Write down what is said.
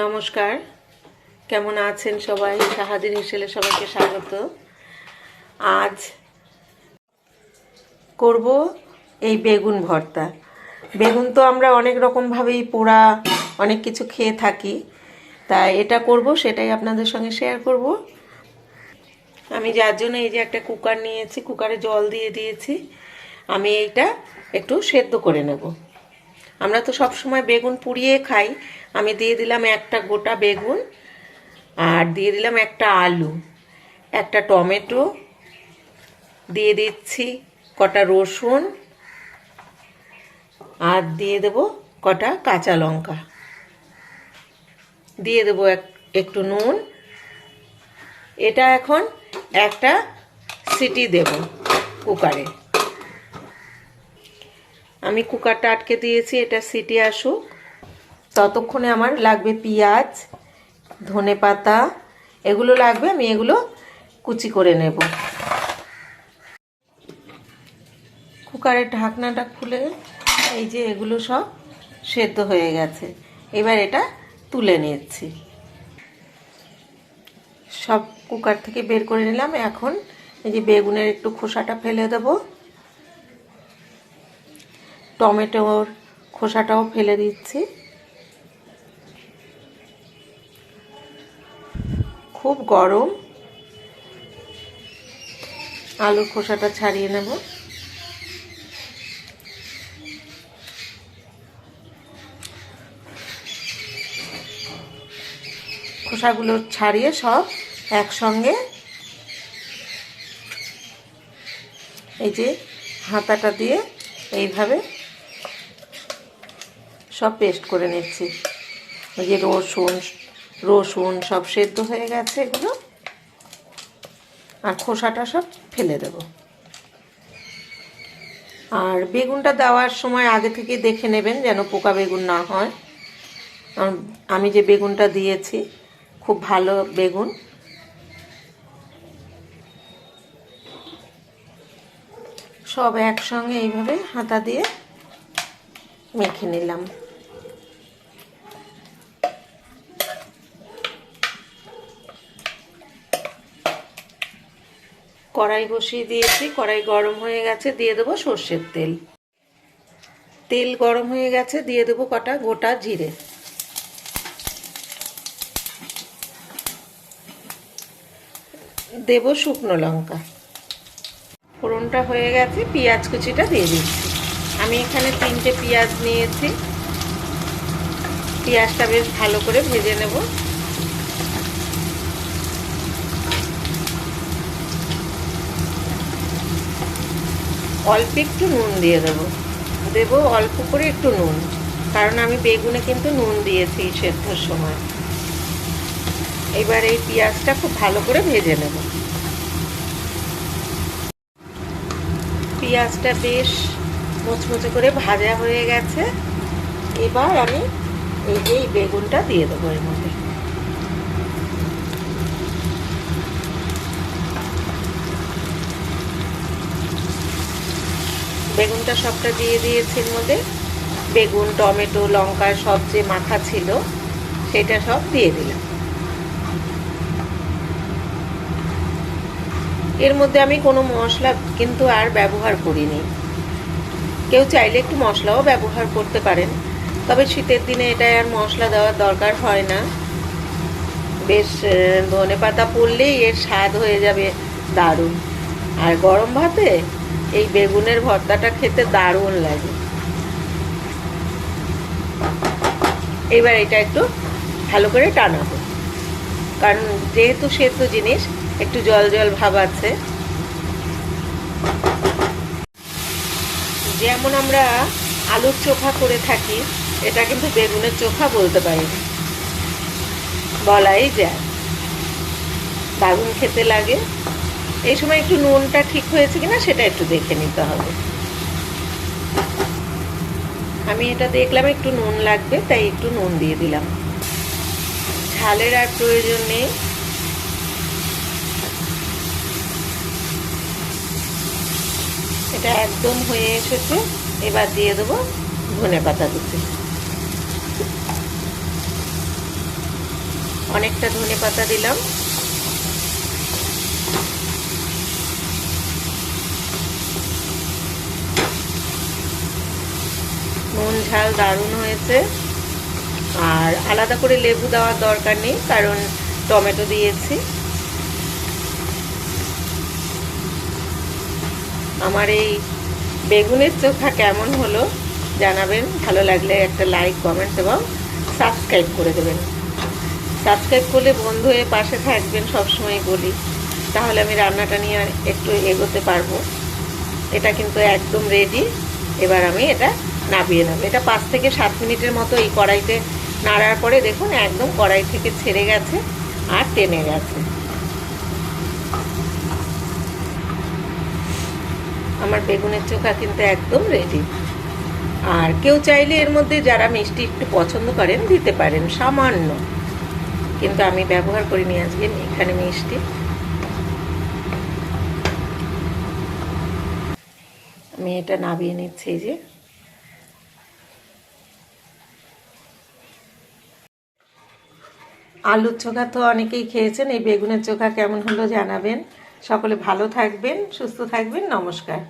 নমস্কার। কেমন আছেন সবাই? সাহাদিন হিসেলে সবাইকে স্বাগত। আজ করব এই বেগুন ভর্তা। বেগুন তো আমরা অনেক রকমভাবেই পোড়া, অনেক কিছু খেয়ে থাকি। তা এটা করব, সেটাই আপনাদের সঙ্গে শেয়ার করব। আমি যার জন্য এই যে একটা কুকার নিয়েছি কুকারে জল দিয়ে দিয়েছি। আমি এইটা একটু সেদ্ধ করে নেব। আমরা তো সব সময় বেগুন পুড়িয়ে খাই। আমি দিয়ে দিলাম একটা গোটা বেগুন আর দিয়ে দিলাম একটা আলু, একটা টমেটো, দিয়ে দিচ্ছি কটা রসুন আর দিয়ে দেব কটা কাঁচা লঙ্কা। দিয়ে দেবো এক, একটু নুন। এটা এখন একটা সিটি দেব কুকারে। আমি কুকারটা আটকে দিয়েছি, এটা সিটি আসুক। ততক্ষণে আমার লাগবে পেঁয়াজ, ধনে পাতা, এগুলো লাগবে, আমি এগুলো কুচি করে নেব। কুকারের ঢাকনাটা খুলে এই যে এগুলো সব সেদ্ধ হয়ে গেছে। এবার এটা তুলে নিচ্ছি। সব কুকার থেকে বের করে নিলাম। এখন এই যে বেগুনের একটু খোসাটা ফেলে দেব। টমেটোর খোসাটাও ফেলে দিচ্ছি। খুব গরম। আলুর খোসাটা ছাড়িয়ে নেব। খোসাগুলো ছাড়িয়ে সব একসঙ্গে এই যে হাতাটা দিয়ে এইভাবে সব পেস্ট করে নিচ্ছি। ওই যে রসুন রসুন সব সেদ্ধ হয়ে গেছে এগুলো। আর খোসাটা সব ফেলে দেব। আর বেগুনটা দেওয়ার সময় আগে থেকে দেখে নেবেন যেন পোকা বেগুন না হয়। আমি যে বেগুনটা দিয়েছি, খুব ভালো বেগুন। সব একসঙ্গে এইভাবে হাতা দিয়ে মেখে নিলাম। কড়াই বসিয়ে দিয়েছি, কড়াই গরম হয়ে গেছে, দিয়ে দেবো সর্ষের তেল। তেল গরম হয়ে গেছে, দিয়ে দেবো কটা গোটা জিরে। দেব শুকনো লঙ্কা। ফোড়নটা হয়ে গেছে, পেঁয়াজ কুচিটা দিয়ে দিচ্ছি। আমি এখানে তিনটে পেঁয়াজ নিয়েছি। পেঁয়াজটা বেশ ভালো করে ভেজে নেব। অল্প একটু নুন দিয়ে দেবো। দেবো অল্প করে একটু নুন, কারণ আমি বেগুনে কিন্তু নুন দিয়েছি সেদ্ধর সময়। এবার এই পেঁয়াজটা খুব ভালো করে ভেজে নেব। পেঁয়াজটা বেশ মুচমুচে করে ভাজা হয়ে গেছে। এবার আমি এই যে বেগুনটা দিয়ে দেবো এর মধ্যে। বেগুনটা সবটা দিয়ে দিয়েছি মধ্যে। বেগুন, টমেটো, লঙ্কা সব যে মাখা ছিল, সেটা সব দিয়ে দিলাম। এর মধ্যে আমি কোনো মশলা কিন্তু আর ব্যবহার করিনি। কেউ চাইলে একটু মশলাও ব্যবহার করতে পারেন, তবে শীতের দিনে এটা আর মশলা দেওয়ার দরকার হয় না। বেশ ধনে পাতা পড়লেই এর স্বাদ হয়ে যাবে দারুণ। আর গরম ভাতে এই বেগুনের ভর্তাটা খেতে দারুণ লাগে। এবার এটা একটু ভালো করে টানাবো। কারণ যেহেতু সেদ্ধ জিনিস, একটু জল জল ভাব আছে। যেমন আমরা আলুর চোখা করে থাকি, এটা কিন্তু বেগুনের চোখা বলতে পারি বলাই যায়। দারুণ খেতে লাগে। এই সময় একটু নুনটা ঠিক হয়েছে কিনা সেটা একটু দেখে নিতে হবে। আমি এটা দেখলাম, একটু নুন লাগবে, তাই একটু নুন দিয়ে দিলাম। ঝালের আর প্রয়োজন নেই। এটা একদম হয়ে এসেছে। এবার দিয়ে দেবো ধনে পাতা দিতে অনেকটা ধনে পাতা দিলাম নুন ঝাল দারুণ হয়েছে। আর আলাদা করে লেবু দেওয়ার দরকার নেই, কারণ টমেটো দিয়েছি। আমার এই বেগুনের চোখা কেমন হলো জানাবেন। ভালো লাগলে একটা লাইক কমেন্ট এবং সাবস্ক্রাইব করে দেবেন। সাবস্ক্রাইব করলে বন্ধু হয়ে পাশে থাকবেন সবসময় বলি। তাহলে আমি রান্নাটা নিয়ে আর একটু এগোতে পারব। এটা কিন্তু একদম রেডি এবার আমি এটা নাবিয়ে নেব। এটা পাঁচ থেকে সাত মিনিটের মতো এই কড়াইতে নাড়ার পরে দেখুন একদম কড়াই থেকে ছেড়ে গেছে আর টেনে গেছে। আমার বেগুনের চোখা কিন্তু একদম রেডি আর কেউ চাইলে এর মধ্যে যারা মিষ্টি একটু পছন্দ করেন দিতে পারেন, সামান্য। কিন্তু আমি ব্যবহার করিনি আজকে, এখানে মিষ্টি। আমি এটা নাবিয়ে নিচ্ছি যে। আলুর চোখা তো অনেকেই খেয়েছেন, এই বেগুনের চোখা কেমন হলো জানাবেন। সকলে ভালো থাকবেন, সুস্থ থাকবেন, নমস্কার।